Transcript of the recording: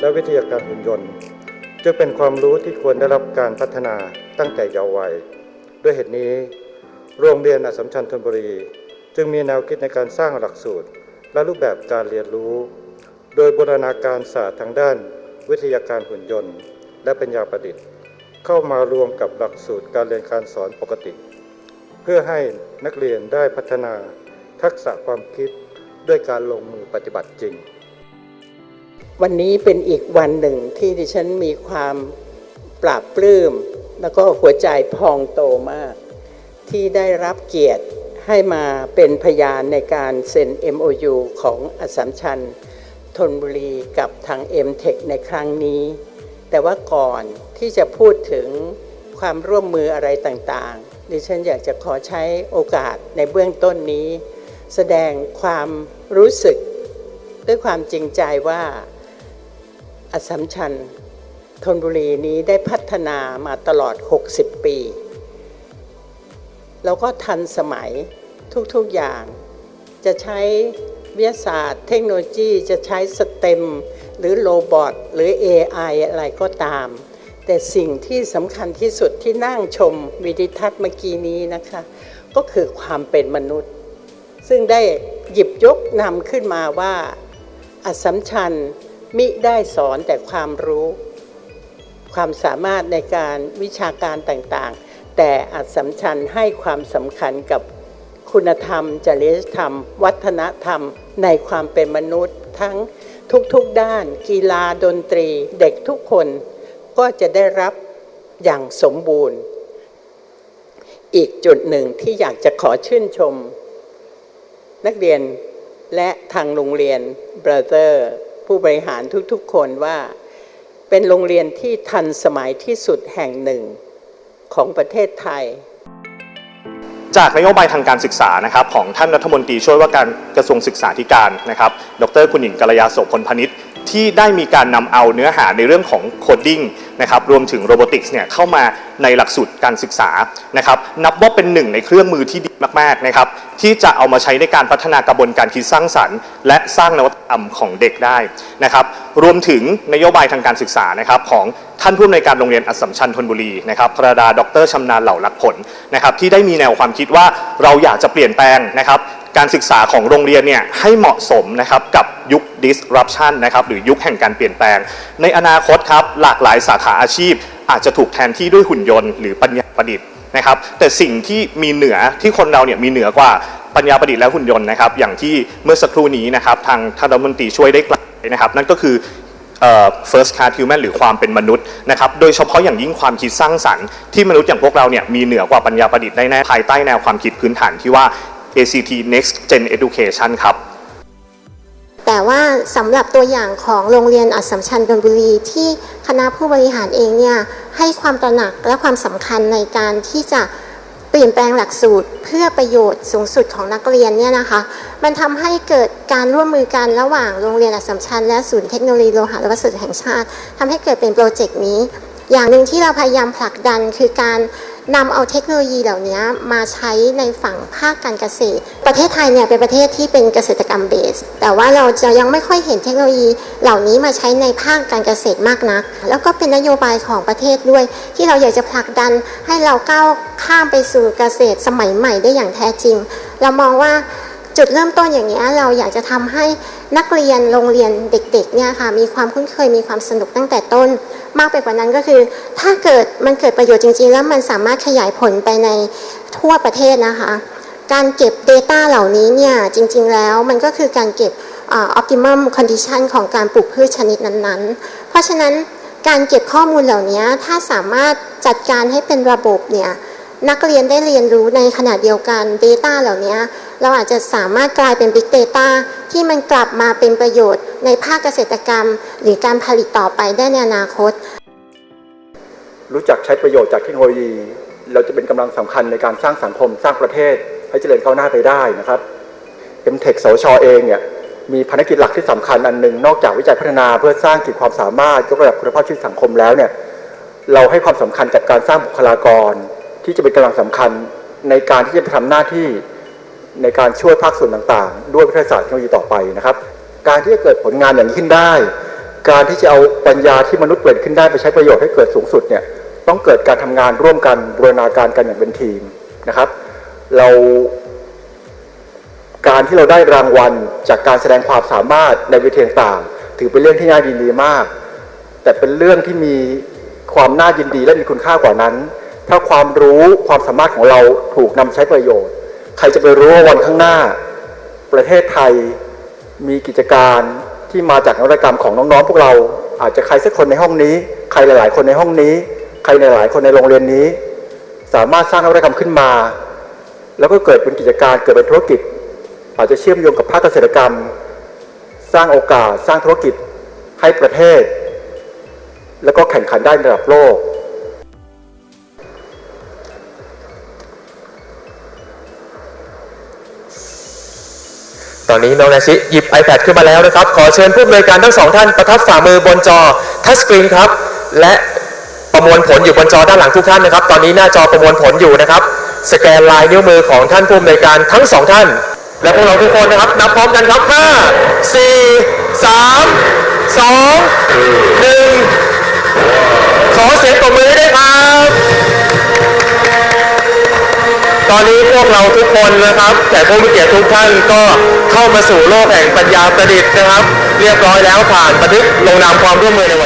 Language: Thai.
และวิทยาการหุ่นยนต์ จึงเป็นความรู้ที่ควรได้รับการพัฒนาตั้งแต่เยาว์วัย ด้วยเหตุนี้ โรงเรียนอสสัมชัญธนบุรี จึงมีแนวคิดในการสร้างหลักสูตร และรูปแบบการเรียนรู้ โดยบูรณาการศาสตร์ทางด้าน วิทยาการหุ่นยนต์ และปัญญาประดิษฐ์ เข้ามารวมกับหลักสูตรการเรียนการสอนปกติ เพื่อให้นักเรียนได้พัฒนาทักษะความคิดด้วยการลงมือปฏิบัติจริง วันนี้เป็นอีกวันหนึ่งที่ดิฉันมีความปราบปลื้ม แล้วก็หัวใจพองโตมาก ที่ได้รับเกียรติให้มาเป็นพยานในการเซ็น MOU ของอสัมชัญธนบุรีกับทาง m t e c h ในครั้งนี้ แต่ว่าก่อนที่จะพูดถึงความร่วมมืออะไรต่างๆ ดิฉันอยากจะขอใช้โอกาสในเบื้องต้นนี้ แสดงความรู้สึก ด้วยความจริงใจว่า อสสัมชัญธนบุรีนี้ได้พัฒนามาตลอด 60 ปี แล้วก็ทันสมัยทุกๆอย่าง จะใช้วิทยาศาสตร์ เทคโนโลยีจะใช้สเต็ม หรือโรบอทหรือ AI อะไรก็ตาม แต่สิ่งที่สำคัญที่สุดที่นั่งชมวิดิทัศน์เมื่อกี้นี้นะคะ ก็คือความเป็นมนุษย์ ซึ่งได้หยิบยกนำขึ้นมาว่าอัสสัมชัญ มิได้สอนแต่ความรู้ ความสามารถในการวิชาการต่างๆ แต่อัสสัมชัญให้ความสำคัญกับคุณธรรม จริยธรรม วัฒนธรรม ในความเป็นมนุษย์ ทั้งทุกๆด้าน กีฬาดนตรี เด็กทุกคนก็จะได้รับอย่างสมบูรณ์ อีกจุดหนึ่งที่อยากจะขอชื่นชม นักเรียนและทางโรงเรียน Brother ผู้บริหารทุกๆคนว่าเป็นโรงเรียนที่ทันสมัยที่สุดแห่งหนึ่งของประเทศไทย จากนโยบายทางการศึกษานะครับของท่านรัฐมนตรีช่วยว่าการกระทรวงศึกษาธิการนะครับ ดรคุณหญิงกัลยาโสพลพนิษฐ์ที่ได้มีการนำเอาเนื้อหาในเรื่องของโคดดิ้งนะครับรวมถึงโรบอติกส์เนี่ยเข้ามาในหลักสูตรการศึกษานะครับนับว่าเป็นหนึ่งในเครื่องมือที่ดีมากๆนะครับ ที่จะเอามาใช้ในการพัฒนากระบวนการคิดสร้างสรรค์ และสร้างนวัตกรรมของเด็กได้นะครับ รวมถึงนโยบายทางการศึกษานะครับของท่านผู้อำนวยการโรงเรียนอัสสัมชัญธนบุรีนะครับพระดาดรชำนาญเหล่าลักผลนะครับที่ได้มีแนวความคิดว่าเราอยากจะเปลี่ยนแปลงนะครับการศึกษาของโรงเรียนเนี่ยให้เหมาะสมนะครับกับยุค disruption นะครับหรือยุคแห่งการเปลี่ยนแปลง ในอนาคตครับหลากหลายสาขาอาชีพ อาจจะถูกแทนที่ด้วยหุ่นยนต์หรือปัญญาประดิษฐ์นะครับแต่สิ่งที่มีเหนือที่คนเราเนี่ยมีเหนือกว่าปัญญาประดิษฐ์และหุ่นยนต์นะครับอย่างที่เมื่อสักครู่นี้นะครับทางท่านรัฐมนตรีช่วยได้กล่าวนะครับนั่นก็คือเอ่อ first class human หรือความเป็นมนุษย์นะครับโดยเฉพาะอย่างยิ่งความคิดสร้างสรรค์ที่มนุษย์อย่างพวกเราเนี่ยมีเหนือกว่าปัญญาประดิษฐ์ได้แน่ภายใต้แนวความคิดพื้นฐานที่ว่า ACT Next Gen Education ครับ แต่ว่าสำหรับตัวอย่างของโรงเรียนอัสสัมชัญธนบุรีที่คณะผู้บริหารเองเนี่ยให้ความตระหนักและความสำคัญในการที่จะเปลี่ยนแปลงหลักสูตรเพื่อประโยชน์สูงสุดของนักเรียนเนี่ยนะคะ มันทำให้เกิดการร่วมมือกันระหว่างโรงเรียนอัสสัมชัญและศูนย์เทคโนโลยีโลหะและวัสดุแห่งชาติทำให้เกิดเป็นโปรเจกต์นี้ อย่างหนึ่งที่เราพยายามผลักดันคือการ นำเอาเทคโนโลยีเหล่านี้มาใช้ในฝั่งภาคการเกษตร ประเทศไทยเนี่ยเป็นประเทศที่เป็นเกษตรกรรมเบส แต่ว่าเราจะยังไม่ค่อยเห็นเทคโนโลยีเหล่านี้มาใช้ในภาคการเกษตรมากนัก แล้วก็เป็นนโยบายของประเทศด้วย ที่เราอยากจะผลักดันให้เราก้าวข้ามไปสู่เกษตรสมัยใหม่ได้อย่างแท้จริง เรามองว่าจุดเริ่มต้นอย่างนี้เราอยากจะทำให้นักเรียนโรงเรียนเด็กๆเนี่ยค่ะมีความคุ้นเคยมีความสนุกตั้งแต่ต้น มากไปกว่านั้นก็คือ ถ้าเกิดมันเกิดประโยชน์จริง ๆ แล้วมันสามารถขยายผลไปในทั่วประเทศนะคะ การเก็บ Data เหล่านี้เนี่ยจริง ๆ แล้วมันก็คือการเก็บอ่า optimum condition ของการปลูกพืชชนิดนั้นๆ เพราะฉะนั้นการเก็บข้อมูลเหล่านี้ถ้าสามารถจัดการให้เป็นระบบเนี่ยนักเรียนได้เรียนรู้ในขณะเดียวกัน Data เหล่านี้ เราอาจจะสามารถกลายเป็น Big Data ที่มันกลับมาเป็นประโยชน์ ในภาคเกษตรกรรม หรือการผลิตต่อไปได้ในอนาคต รู้จักใช้ประโยชน์จากเทคโนโลยี เราจะเป็นกำลังสำคัญในการสร้างสังคมสร้างประเทศ ให้เจริญก้าวหน้าไปได้นะครับ m t e c h สวชเองเนี่ยมีภารกิจหลักที่สำคัญอันหนึ่งนอกจากวิจัยพัฒนาเพื่อสร้างขีดความสามารถยกระดับคุณภาพชีวิตสังคมแล้วเนี่ยเราให้ความสำคัญกับการสร้างบุคลากร ที่จะเป็นกำลังสำคัญในการที่จะไปทำหน้าที่ในการช่วยภาคส่วนต่างๆ ด้วยวิทยาศาสตร์เทคโนโลยีต่อไปนะครับ การที่จะเกิดผลงานอย่างนี้ขึ้นได้ การที่จะเอาปัญญาที่มนุษย์เปลี่ยนขึ้นได้ไปใช้ประโยชน์ให้เกิดสูงสุดเนี่ยต้องเกิดการทำงานร่วมกันบูรณาการกันอย่างเป็นทีมนะครับ เราการที่เราได้รางวัลจากการแสดงความสามารถในเวทีต่างๆถือเป็นเรื่องที่น่ายินดีมาก แต่เป็นเรื่องที่มีความน่ายินดีและมีคุณค่ากว่านั้น ถ้าความรู้ความสามารถของเราถูกนำใช้ประโยชน์ ใครจะไปรู้ว่าวันข้างหน้า ประเทศไทย มีกิจการที่มาจากนวัตกรรมของน้องๆพวกเรา อาจจะใครสักคนในห้องนี้ ใครหลาย ๆ คนในห้องนี้ ใครหลายๆคนในโรงเรียนนี้ สามารถสร้างนวัตกรรมขึ้นมา แล้วก็เกิดเป็นกิจการเกิดเป็นธุรกิจ อาจจะเชื่อมโยงกับภาคเกษตรกรรม สร้างโอกาสสร้างธุรกิจให้ประเทศ แล้วก็แข่งขันได้ในระดับโลก ตอนนี้น้องนาชิหยิบ iPad ขึ้นมาแล้วนะครับ ขอเชิญผู้อำนวยการทั้งสองท่านประทับฝ่ามือบนจอทัชสกรีนครับ และประมวลผลอยู่บนจอด้านหลังทุกท่านนะครับ ตอนนี้หน้าจอประมวลผลอยู่นะครับ สแกนลายนิ้วมือของท่านผู้อำนวยการทั้งสองท่าน และพวกเราทุกคนนะครับ นับพร้อมกันครับ 5 4 3 2 1 ขอเสียงตบมือให้ด้วยครับ ตอนนี้พวกเราทุกคนนะครับแต่ผู้มีเกียรติทุกท่านก็เข้ามาสู่โลกแห่งปัญญาประดิษฐ์นะครับ เรียบร้อยแล้วผ่านบันทึกลงนามความร่วมมือในวัน